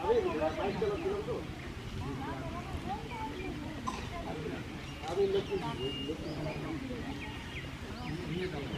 I mean, look, look, look.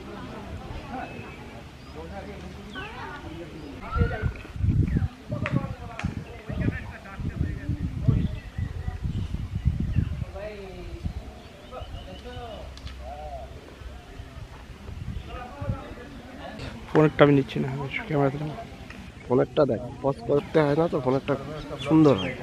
ফোনেরটা আমি নিচ্ছি না ক্যামেরাতে ফোনেরটা দেখ পজ করতে হয় না তো, ফোনেরটা সুন্দর হয়।